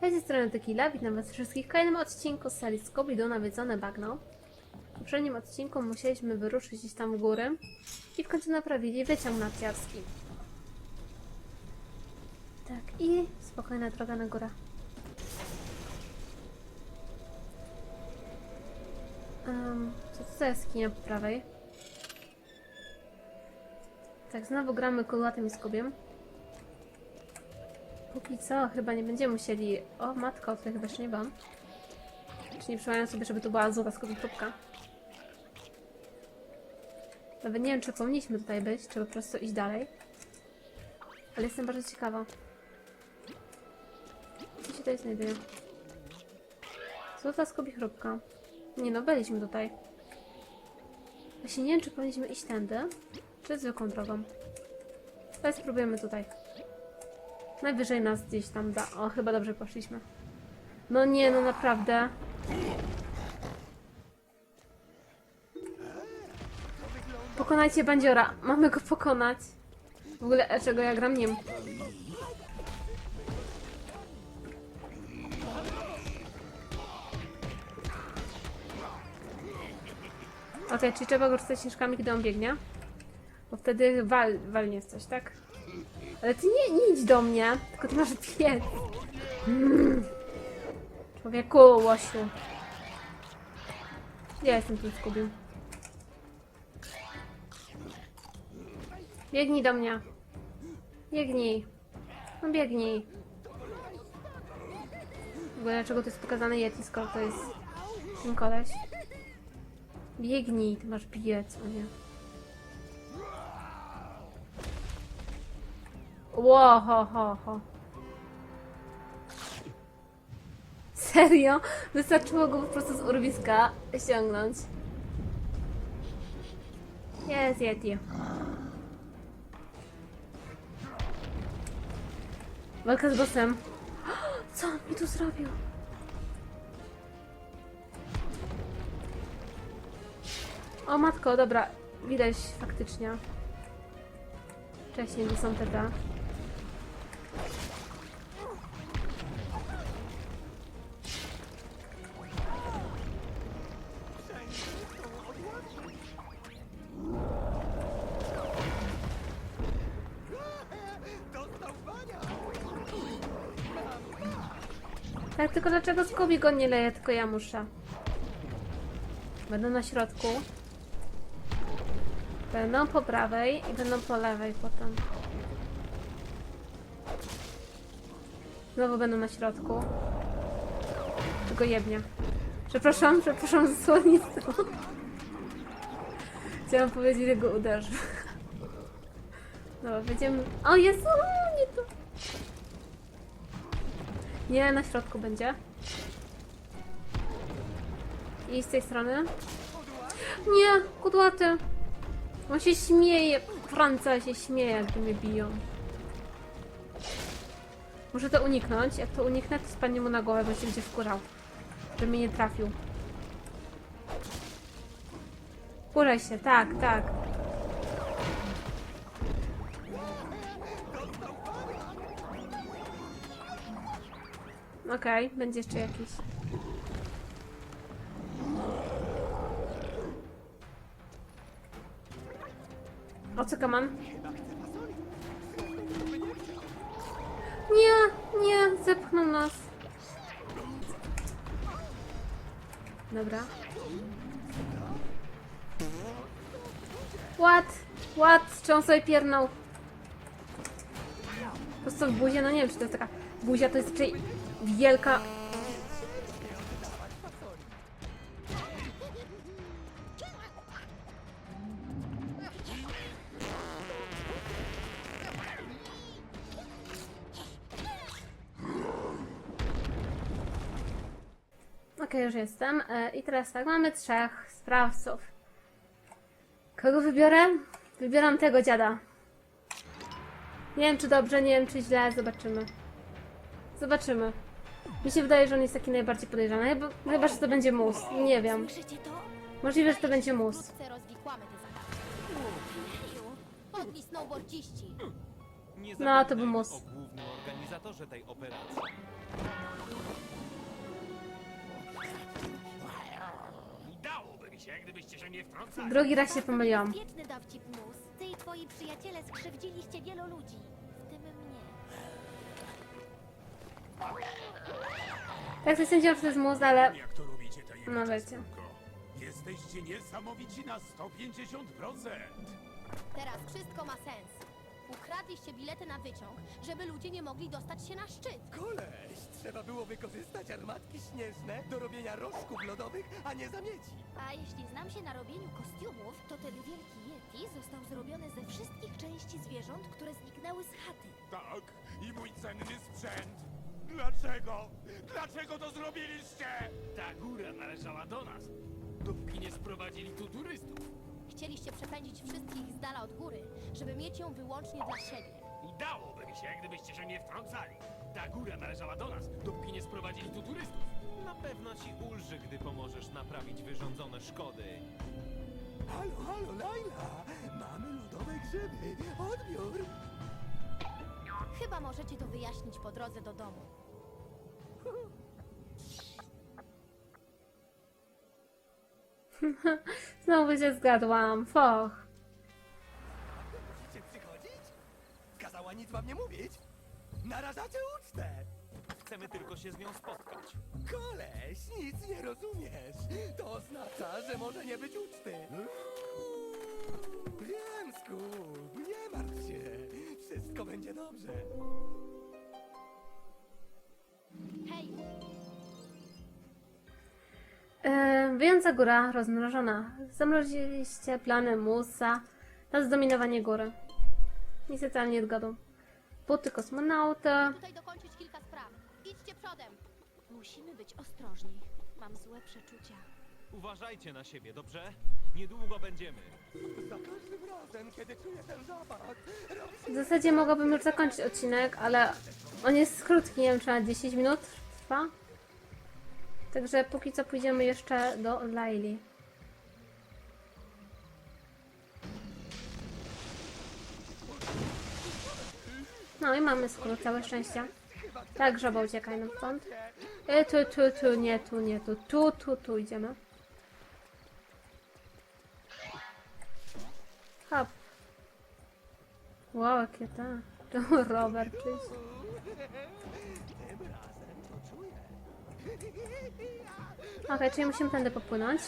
Hej, ze strony Tequila, witam was wszystkich w kolejnym odcinku z serii Scooby-Doo Nawiedzone Bagno. W poprzednim odcinku musieliśmy wyruszyć gdzieś tam w góry i w końcu naprawili wyciąg narciarski. Tak, i spokojna droga na górę. Um, co to za jaskinia po prawej? Tak, znowu gramy kudłatem i skubiem. Póki co, chyba nie będziemy musieli... O, matko, tutaj chyba jeszcze nie byłam. Czy nie przypominam sobie, żeby to była złota skubikróbka. Nawet nie wiem, czy powinniśmy tutaj być, czy po prostu iść dalej. Ale jestem bardzo ciekawa. Co się tutaj znajduje? Złota skubikróbka. Nie no, byliśmy tutaj. Właśnie nie wiem, czy powinniśmy iść tędy, czy zwykłą drogą. Ale spróbujemy tutaj. Najwyżej nas gdzieś tam da. O, chyba dobrze poszliśmy. No nie, no naprawdę. Pokonajcie bandziora. Mamy go pokonać. W ogóle, e, czego ja gram nim? Okej, czyli trzeba go rzucać śnieżkami, kiedy on biegnie. Bo wtedy wal, walnie w coś, tak? Ale ty nie, nie idź do mnie, tylko ty masz biec. Mm. Człowieku, łosiu. Ja jestem tu zgubił. Biegnij do mnie. Biegnij. No biegnij. W ogóle dlaczego to jest pokazane Yeti, skoro to jest ten koleś? Biegnij, ty masz biec, o nie. Ło, ho, ho, ho. Serio? Wystarczyło go po prostu z urwiska ściągnąć. Jest Yeti. Walka z bossem. Co on mi tu zrobił? O matko, dobra. Widać faktycznie. Wcześniej nie są te Tak, tylko dlaczego Scooby go nie leje, tylko ja muszę. Będą na środku. Będą po prawej i będą po lewej potem. Znowu będą na środku. Tylko jebnie. Przepraszam, przepraszam za słownictwo. Chciałam powiedzieć, że go uderzył. Dobra, będziemy... O Jezu, nie na środku będzie. I z tej strony. Nie, kudłaty. On się śmieje. Franca się śmieje, jak mnie biją. Muszę to uniknąć. Jak to uniknę, to spadnie mu na głowę, bo się będzie wkurzał. Że mnie nie trafił. Wkurzaj się, tak, tak. Okej, będzie jeszcze jakiś. O co kaman? Nie, nie, zepchnął nas. Dobra. What? What? Czy on sobie piernął? Po prostu w buzie? No nie wiem, czy to jest taka... Buzia to jest raczej wielka... Okej, już jestem. E, I teraz tak, mamy trzech sprawców. Kogo wybiorę? Wybieram tego dziada. Nie wiem, czy dobrze, nie wiem, czy źle. Zobaczymy. Zobaczymy. Mi się wydaje, że on jest taki najbardziej podejrzany, bo chyba, że to będzie mus. Nie wiem. Możliwe, że to będzie mus. No, to był mus. Udałoby mi się, gdybyście się nie. Drugi raz się pomyliłam. Ty i twoi przyjaciele skrzywdziliście wielu ludzi. Tak sobie sądziłam, że to jest mus, ale Jak to robicie No wiecie. Jesteście niesamowici na 150%. Teraz wszystko ma sens. Ukradliście bilety na wyciąg, żeby ludzie nie mogli dostać się na szczyt. Koleś, trzeba było wykorzystać armatki śnieżne do robienia rożków lodowych, a nie zamieci. A jeśli znam się na robieniu kostiumów, to ten wielki Yeti został zrobiony ze wszystkich części zwierząt, które zniknęły z chaty. Tak, i mój cenny sprzęt. Dlaczego? Dlaczego to zrobiliście? Ta góra należała do nas, dopóki nie sprowadzili tu turystów. Chcieliście przepędzić wszystkich z dala od góry, żeby mieć ją wyłącznie dla siebie. I dałoby mi się, gdybyście się nie wtrącali. Ta góra należała do nas, dopóki nie sprowadzili tu turystów. Na pewno ci ulży, gdy pomożesz naprawić wyrządzone szkody. Halo, halo, Laila! Mamy lodowe grzyby. Odbiór! Chyba możecie to wyjaśnić po drodze do domu. znowu się zgadłam. Foch. Musicie przychodzić? Kazała nic wam nie mówić? Narażacie ucztę! Chcemy tylko się z nią spotkać. Koleś, nic nie rozumiesz. To oznacza, że może nie być uczty. Wiem, nie martw się. Wszystko będzie dobrze. Hej, E, wyjąca góra rozmrożona. Zamroziliście plany Musa na zdominowanie góry. Niestety ale nie zgodą. Buty kosmonauta. tutaj dokończyć kilka spraw. Idźcie przodem. Musimy być ostrożni. Mam złe przeczucia. Uważajcie na siebie, dobrze? Niedługo będziemy. Za każdym razem, kiedy czuję ten zapach, robi W zasadzie mogłabym już zakończyć odcinek, ale on jest krótki, nie wiem czy na 10 minut trwa. Także póki co pójdziemy jeszcze do Laili. No i mamy skrót, całe szczęście. Tak, żaba uciekaj nam stąd. E, tu, tu, tu, nie, tu, nie, tu, tu, tu, tu idziemy. Hop. Wow, jakie ta. To to czuję. Okej, czyli musimy tędy popłynąć.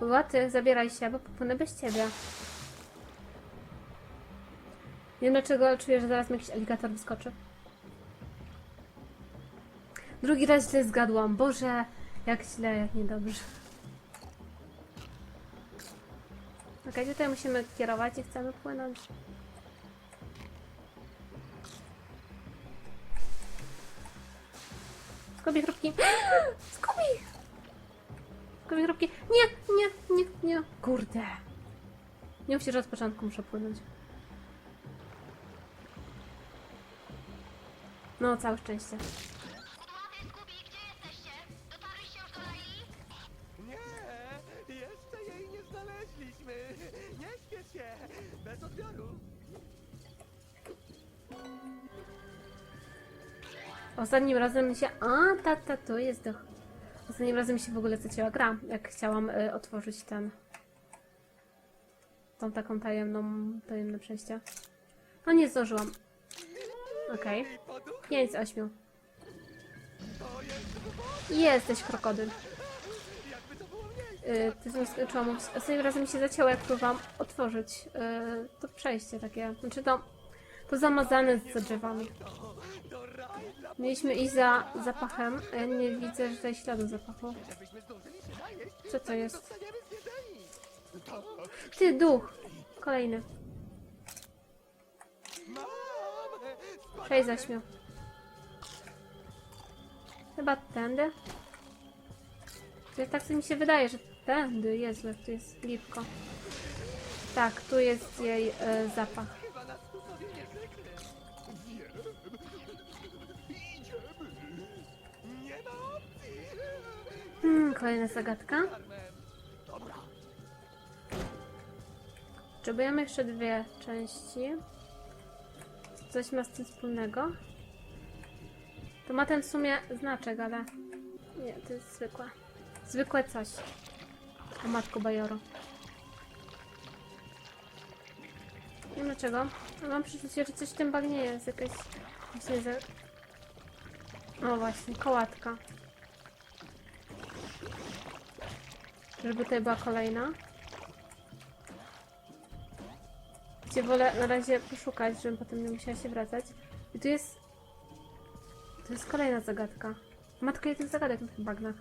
Łaty, zabieraj się, bo popłynę bez ciebie. Nie wiem dlaczego, czuję, że zaraz mi jakiś aligator wyskoczy. Drugi raz źle zgadłam. Boże, jak źle, jak niedobrze. Okej, tutaj musimy kierować i chcemy płynąć. Skubi chrupki. Skubi! Skubi chrupki. Nie, nie, nie, nie. Kurde. Nie musisz od początku, muszę płynąć. No, całe szczęście. Ostatnim razem się... A, ta, ta, to jest do... Ostatnim razem się w ogóle zacięła gra, jak chciałam y, otworzyć ten... Tą taką tajemną, tajemne przejście. No nie zdążyłam. Okej. Poduch 5 z 8. to jest wód. Jesteś krokodyl. Mi skończyło mówić. Ostatnim razem mi się zacięło, jak próbowałam otworzyć yy, to przejście takie. Znaczy to, to zamazane z drzewami. To, to raj dla... Mieliśmy iść za zapachem, ja nie widzę tutaj śladu zapachu. Co to jest? Ty, duch! Kolejny. Mam! 6 z 8. Chyba tędy? To tak mi się wydaje, że tędy jest, tu jest lipko. Tak, tu jest jej e, zapach. Kolejna zagadka. Potrzebujemy jeszcze dwie części. Coś ma z tym wspólnego. To ma ten w sumie znaczek, ale nie, to jest zwykłe. Zwykłe coś. O matko Bajoro. Nie wiem dlaczego. Mam przeczucie, że coś w tym bagnie jest. Jakaś... Właśnie. O właśnie, kołatka. Żeby tutaj była kolejna. Gdzie wolę na razie poszukać, żebym potem nie musiała się wracać. I tu jest... To jest kolejna zagadka. Matka, ile tych zagadek na tych bagnach?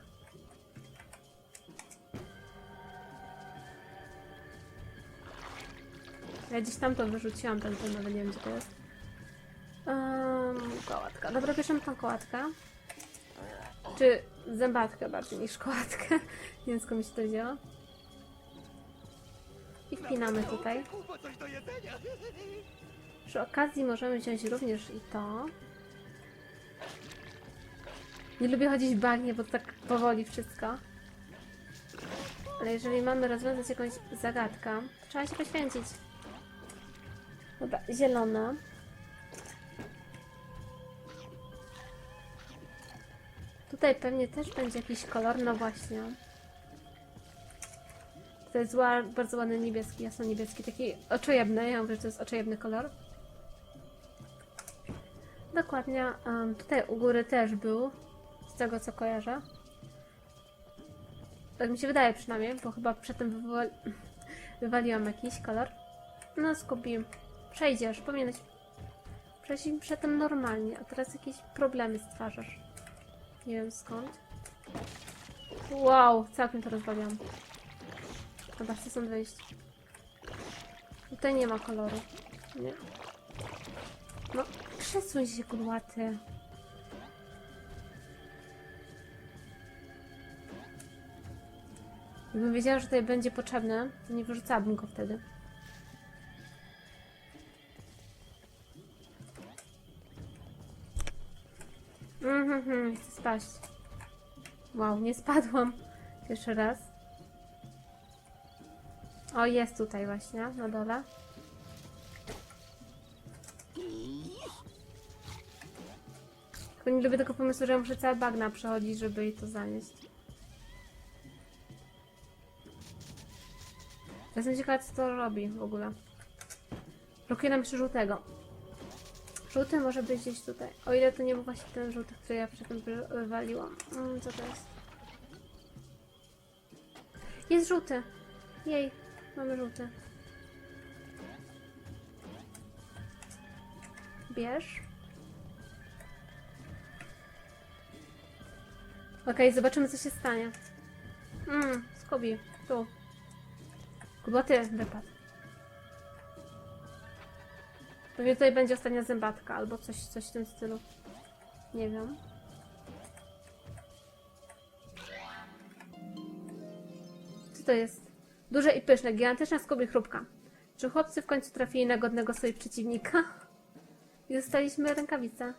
Ja gdzieś tam to wyrzuciłam, ten, ten nawet nie wiem gdzie to jest. Um, kołatka. Dobra, bierzemy tą kołatkę. Czy zębatkę bardziej niż kołatkę. Nie wiem skąd mi się to wzięło. I wpinamy tutaj. Przy okazji możemy wziąć również i to. Nie lubię chodzić bagnie, bo tak powoli wszystko. Ale jeżeli mamy rozwiązać jakąś zagadkę, trzeba się poświęcić. Dobra, zielona. Tutaj pewnie też będzie jakiś kolor, no właśnie. To jest ła- bardzo ładny niebieski, jasno niebieski, taki oczojebny, ja mówię, że to jest oczojebny kolor. Dokładnie, em, tutaj u góry też był, z tego co kojarzę. Tak mi się wydaje przynajmniej, bo chyba przedtem wywal... wywaliłam jakiś kolor. No Scooby, przejdziesz, powinieneś przejść przedtem normalnie, a teraz jakieś problemy stwarzasz. Nie wiem skąd. Wow, całkiem to rozwaliłam. Dobra, chcę stąd wyjść. Tutaj nie ma koloru. Nie. No, przesuń się, kudłaty. Gdybym wiedziała, że tutaj będzie potrzebne, to nie wyrzucałabym go wtedy. Mhm, mhm, chcę spaść. Wow, nie spadłam. Jeszcze raz. O, jest tutaj właśnie, na dole. Tylko nie lubię tego pomysłu, że muszę całe bagna przechodzić, żeby jej to zanieść. Jestem ciekawa, co to robi w ogóle. Brakuje nam jeszcze żółtego. Żółty może być gdzieś tutaj. O ile to nie był właśnie ten żółty, który ja przedtem wy- wywaliłam. Mm, co to jest? Jest żółty! Jej, mamy żółty. Bierz. Okej, zobaczymy co się stanie. Mmm, Scooby, tu. Kuboty wypadł. Pewnie tutaj będzie ostatnia zębatka, albo coś, coś w tym stylu. Nie wiem. Co to jest? Duże i pyszne, gigantyczna skobie chrupka. Czy chłopcy w końcu trafili na godnego sobie przeciwnika? I dostaliśmy rękawice.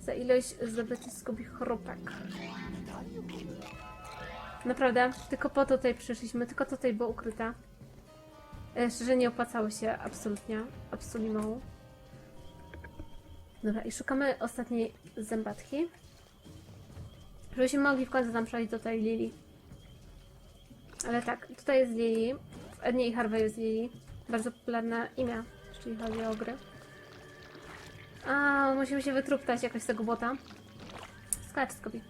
Za ilość zdobytych skobich chrupek. Naprawdę, tylko po to tutaj przyszliśmy, tylko tutaj było ukryte. E, Szczerze nie opłacało się absolutnie, absolutnie. Dobra, i szukamy ostatniej zębatki. Żebyśmy mogli w końcu tam przejść do tej Lili. Ale tak, tutaj jest Lili. W Ednie i Harvey jest Lili. Bardzo popularne imię, jeśli chodzi o gry. A, musimy się wytruptać jakoś z tego błota. Skacz, Skobi.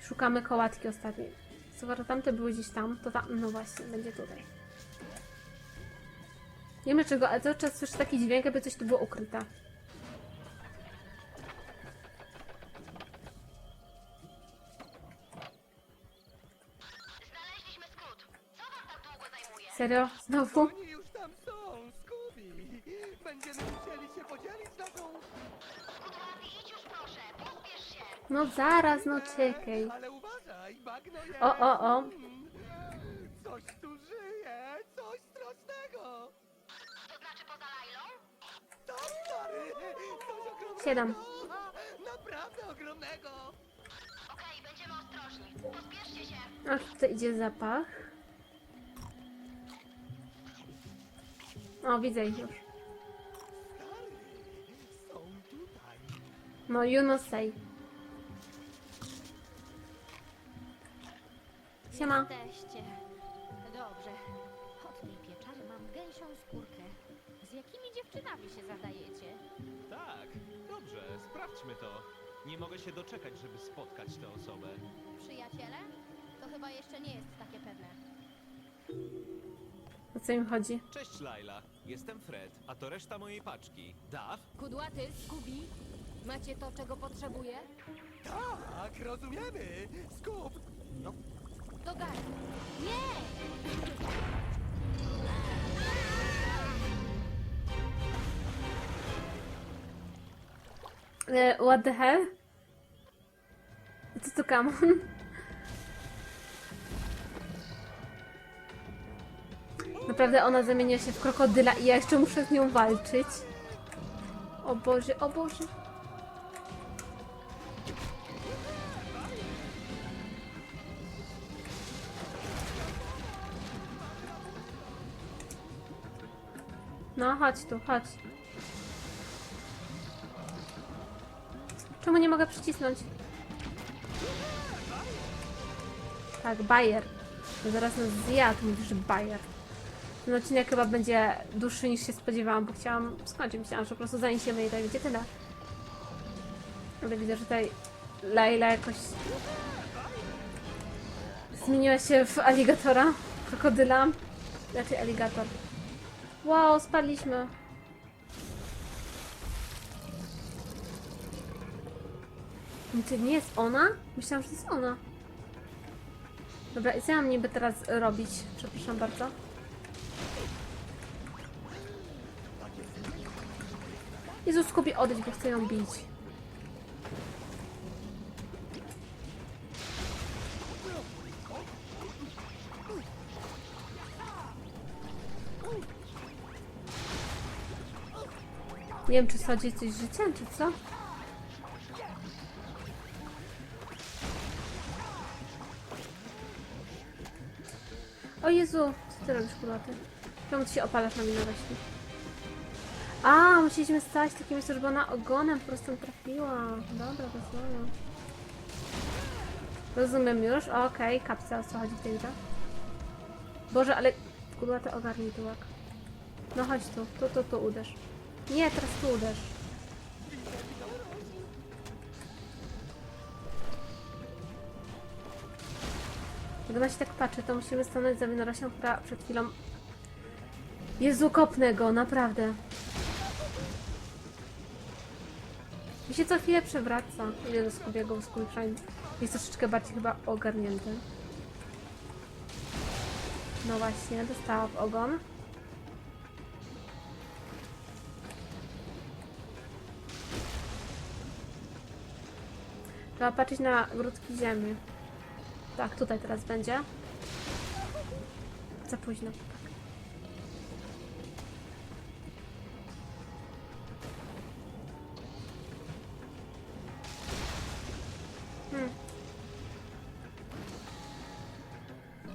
Szukamy kołatki ostatniej. Skoro tamte były gdzieś tam, to tam, no właśnie, będzie tutaj. Nie wiem czego, ale cały czas słyszę taki dźwięk, jakby coś tu było ukryte. Serio? Znowu? Oni już tam są, Scooby. Będziemy musieli się podzielić naszą... No zaraz, no czekaj. Ale. O, o, o. Coś tu żyje, coś strasznego. To znaczy poza Lailą? Tak, stary, coś ogromnego. Siedem. Naprawdę ogromnego. Okej, będziemy ostrożni. Pospieszcie się. Aż tutaj idzie zapach. O, widzę ich już. Stary, są tutaj. No, you know say. Siema. Jesteście. Dobrze. Od tej pieczary mam gęsią skórkę. Z jakimi dziewczynami się zadajecie? Tak, dobrze, sprawdźmy to. Nie mogę się doczekać, żeby spotkać tę osobę. Przyjaciele? To chyba jeszcze nie jest takie pewne. O co im chodzi? Cześć Laila, jestem Fred, a to reszta mojej paczki. Daw? Kudłaty, Skubi, macie to, czego potrzebuję? Tak, rozumiemy. Skup. No, Do gardu. Nie! E, what the hell? Co to kamon? Naprawdę ona zamienia się w krokodyla i ja jeszcze muszę z nią walczyć. O Boże, o Boże. No, chodź tu, chodź. Czemu nie mogę przycisnąć? Tak, Bayer. Zaraz nas zjadł, mówisz Bayer. Ten odcinek chyba będzie dłuższy niż się spodziewałam, bo chciałam skończyć. Myślałam, że po prostu zaniesiemy i tak będzie tyle. Ale widzę, że tutaj Laila jakoś zmieniła się w aligatora, krokodyla. Raczej aligator. Wow, spadliśmy. To nie jest ona? Myślałam, że to jest ona. Dobra, co ja mam niby teraz robić? Przepraszam bardzo. Jezus, skupię odejdź, bo chcę ją bić. Nie wiem, czy sadzi coś życiem, czy co? O Jezu, co ty robisz, kulaty? Czemu ty się opalasz na na rośli? A, musieliśmy stać takim miejscu, żeby ona ogonem po prostu trafiła. Dobra, rozumiem. Rozumiem już, okej, kapsa, o co chodzi w tej grze? Boże, ale kudłaty ogarnij tyłek. No chodź tu, tu, tu, tu uderz. Nie, teraz tu uderz. Ona się tak patrzy, to musimy stanąć za winoroślą, która przed chwilą... Jezu, kopnę go, naprawdę. Mi się co chwilę przewraca. Idę do Skubiego, przynajmniej jest troszeczkę bardziej chyba ogarnięty. No właśnie, dostała w ogon. Trzeba patrzeć na grudki ziemi. Tak, tutaj teraz będzie. Za późno. Tak. Hmm.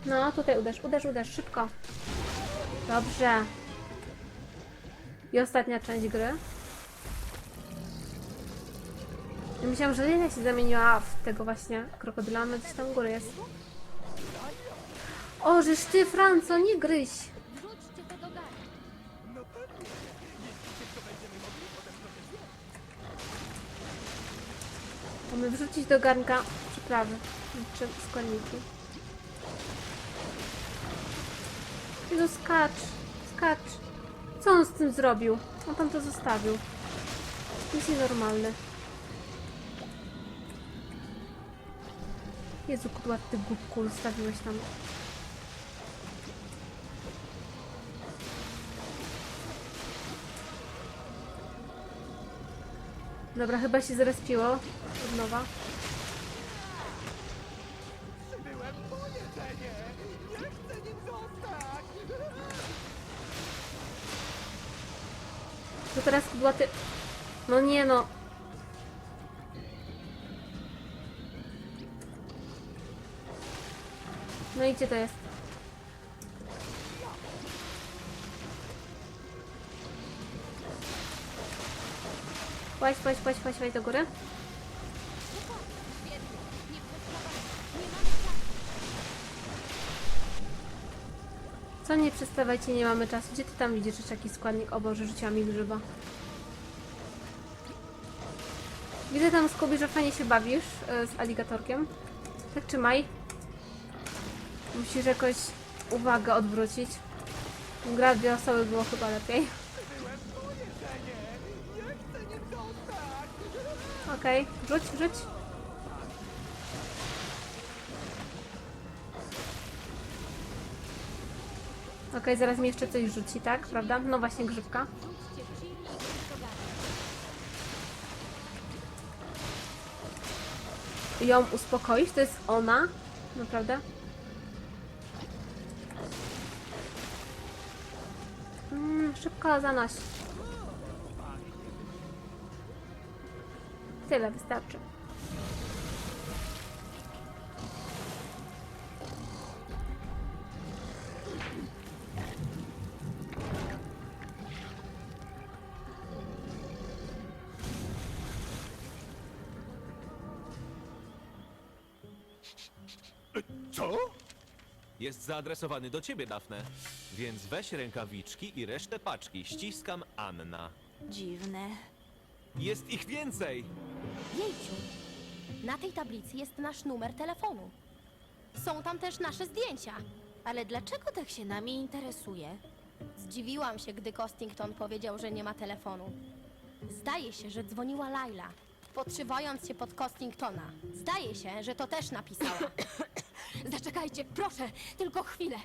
No, tutaj uderz, uderz, uderz, szybko. Dobrze. I ostatnia część gry. Ja myślałam, że Lila się zamieniła w tego właśnie krokodyla, ona gdzieś tam u góry jest. O, żeż ty, Franco, nie gryź! No. Mamy wrzucić do garnka przyprawy, czy składniki. Jezu, skacz, skacz. Co on z tym zrobił? On tam to zostawił. Jest nienormalny. Jezu, kudła, ty głupku, zostawiłeś tam. Dobra, chyba się zrespiło. Od nowa. Przybyłem po jedzenie. Nie chcę nim zostać. To teraz była ty... No nie no. No i gdzie to jest? Łaź, łaź, łaź, łaź, łaź do góry. Co nie przestawajcie, nie mamy czasu. Gdzie ty tam widzisz jeszcze jakiś składnik? O Boże, życia mi grzyba. Widzę tam, Skubi, że fajnie się bawisz e, z aligatorkiem. Tak trzymaj. Musisz jakoś uwagę odwrócić. Gra dwie osoby było chyba lepiej. Okej, rzuć, rzuć. Okej, zaraz mi jeszcze coś rzuci, tak? Prawda? No właśnie, grzybka. Ją uspokoić, to jest ona. Naprawdę? Szybko zanoś. Tyle wystarczy. Co? Jest zaadresowany do ciebie, Dafne. Więc weź rękawiczki i resztę paczki. Ściskam Anna. Dziwne. Jest ich więcej! Jejciu, na tej tablicy jest nasz numer telefonu. Są tam też nasze zdjęcia. Ale dlaczego tak się nami interesuje? Zdziwiłam się, gdy Costington powiedział, że nie ma telefonu. Zdaje się, że dzwoniła Laila, podszywając się pod Costingtona. Zdaje się, że to też napisała. Zaczekajcie, proszę, tylko chwilę.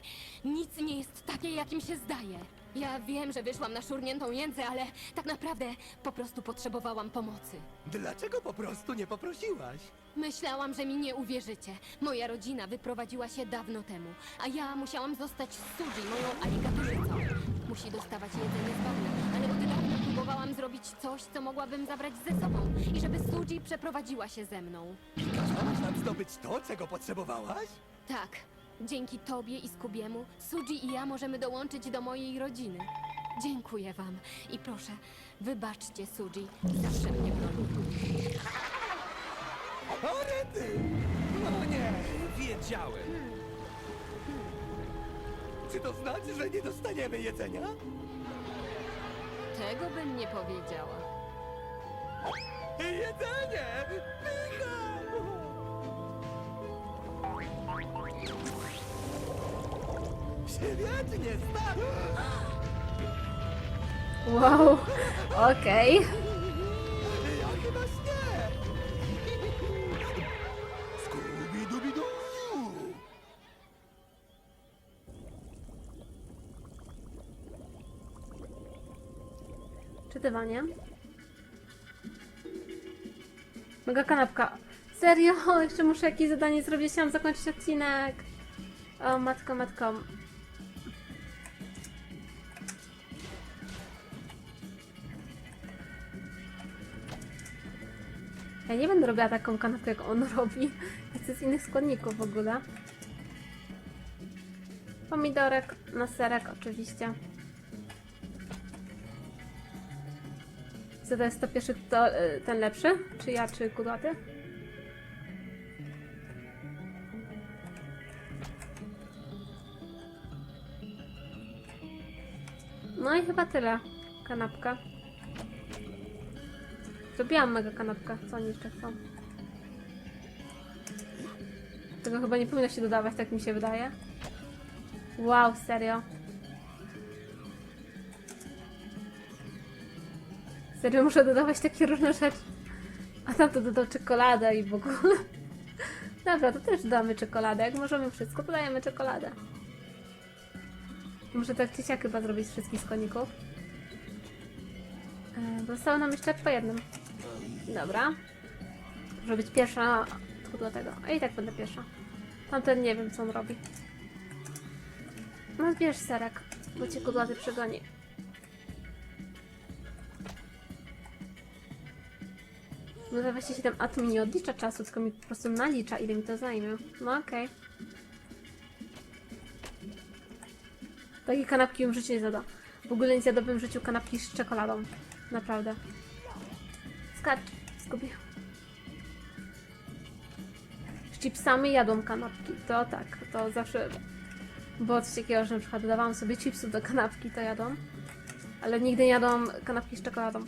Nic nie jest takie, jakim się zdaje. Ja wiem, że wyszłam na szurniętą jędzę, ale tak naprawdę po prostu potrzebowałam pomocy. Dlaczego po prostu nie poprosiłaś? Myślałam, że mi nie uwierzycie. Moja rodzina wyprowadziła się dawno temu, a ja musiałam zostać z Suji, moją aligatorzycą. Musi dostawać jedzenie z bagna, ale od dawna próbowałam zrobić coś, co mogłabym zabrać ze sobą i żeby Suji przeprowadziła się ze mną. Kazałaś nam zdobyć to, czego potrzebowałaś? Tak, dzięki tobie i Skubiemu, Suji i ja możemy dołączyć do mojej rodziny. Dziękuję wam i proszę, wybaczcie Suji, zawsze mnie broni. O, rety! No nie! Wiedziałem! Czy to znaczy, że nie dostaniemy jedzenia? Tego bym nie powiedziała. Jedzenie! Pycha! Świetnie, stary! Wow, okej. Czytywanie. Mega kanapka. Serio? Jeszcze muszę jakieś zadanie zrobić. Chciałam zakończyć odcinek. O, matko, matko. Ja nie będę robiła taką kanapkę, jak on robi. Chcę z innych składników w ogóle. Pomidorek na serek oczywiście. Co to jest to pierwszy, to, y, ten lepszy? Czy ja, czy kudłaty? No i chyba tyle. Kanapka. Zrobiłam mega kanapkę. Co oni jeszcze chcą? Tego chyba nie powinno się dodawać, tak mi się wydaje. Wow, serio. Serio muszę dodawać takie różne rzeczy. A tam to dodał czekoladę i w ogóle. Dobra, to też dodamy czekoladę. Jak możemy wszystko, dodajemy czekoladę. Muszę tak czy siak chyba zrobić z wszystkich składników. E, Zostało nam jeszcze po jednym. Dobra. Może być pierwsza od tego. A i tak będę pierwsza. Tamten nie wiem co on robi. No bierz serek, bo cię kudłaty przegoni. No za 27, a to mi nie odlicza czasu, tylko mi po prostu nalicza, ile mi to zajmie. No okej. Takiej kanapki bym w życiu nie zjadła. W ogóle nie zjadłabym w życiu kanapki z czekoladą. Naprawdę. Skacz, zgubię. Z chipsami jadłam kanapki. To tak, to zawsze Było coś takiego, że na przykład dodawałam sobie chipsów do kanapki, to jadą. Ale nigdy nie jadłam kanapki z czekoladą.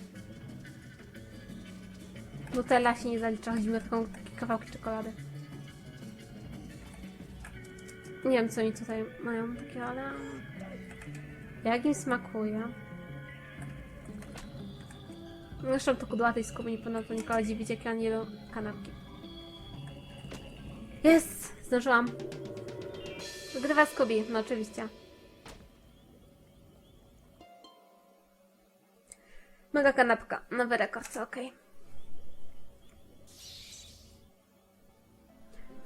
Nutella się nie zalicza, chodzi mi o taką, takie kawałki czekolady. Nie wiem, co oni tutaj mają takie, ale... Jak im smakuje? Zresztą to kudłatej skuby nie powinno to nikogo dziwić, jak ja nie jedzą kanapki. Jest! Zdążyłam. Wygrywa Scooby, no oczywiście. Mega kanapka, nowy rekord, okej.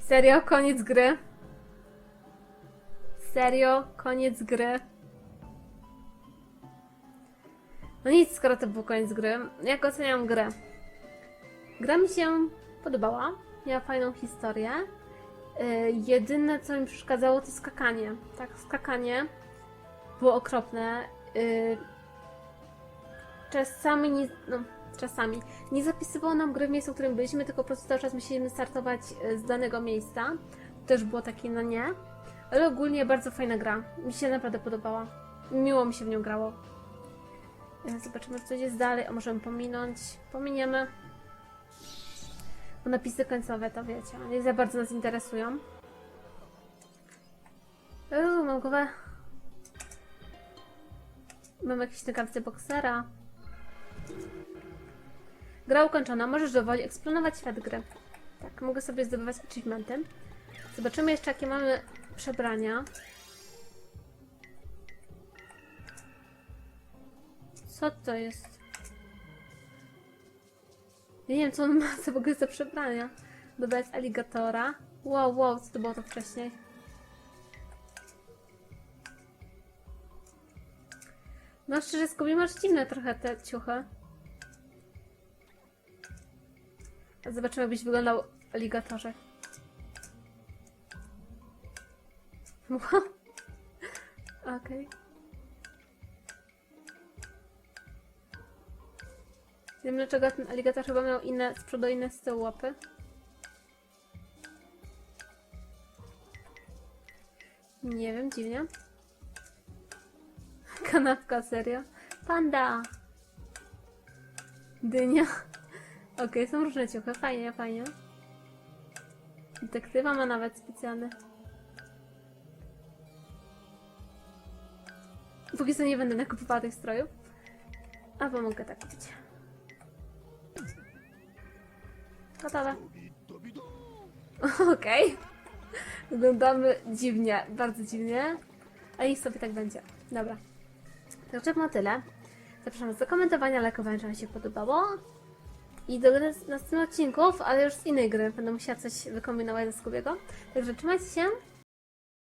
Serio? Koniec gry? Serio? Koniec gry? No nic, skoro to był koniec gry. Jak oceniam grę? Gra mi się podobała. Miała fajną historię. Yy, jedyne, co mi przeszkadzało, to skakanie. Tak, skakanie było okropne. Yy, czasami nie... No, czasami. Nie zapisywało nam gry w miejscu, w którym byliśmy, tylko po prostu cały czas musieliśmy startować yy, z danego miejsca. Też było takie na nie. Ale ogólnie bardzo fajna gra. Mi się naprawdę podobała. Miło mi się w nią grało. Yy, Zobaczymy, co jest dalej. A możemy pominąć. Pominiemy. Bo napisy końcowe to wiecie, nie za bardzo nas interesują. Uuu, mam głowę. Mam jakieś kartce boksera. Gra ukończona. Możesz dowoli eksplorować świat gry. Tak, mogę sobie zdobywać achievementy. Zobaczymy jeszcze, jakie mamy przebrania. Co to jest? Nie wiem, co on ma co w ogóle za przebrania. Dobrać aligatora. Wow, wow, co to było to wcześniej? No szczerze, Scooby, masz dziwne trochę te ciuchy. Zobaczymy, jakbyś wyglądał aligatorze. Okej. Nie wiem dlaczego ten aligator chyba miał inne z przodu, inne z tyłu łapy. Nie wiem, dziwnie. Kanapka, serio? Panda! Dynia. Okej, są różne ciuchy. Fajnie, fajnie. Detektywa ma nawet specjalny. Póki co nie będę nakupowała tych strojów. A bo mogę tak kupić. Gotowe. Okej. Wyglądamy dziwnie, bardzo dziwnie. A niech sobie tak będzie. Dobra. Także na tyle. Zapraszam do komentowania, lajkowania, czy się podobało. I do nas- następnych odcinków, ale już z innej gry. Będę musiała coś wykombinować ze Skubiego. Także trzymajcie się.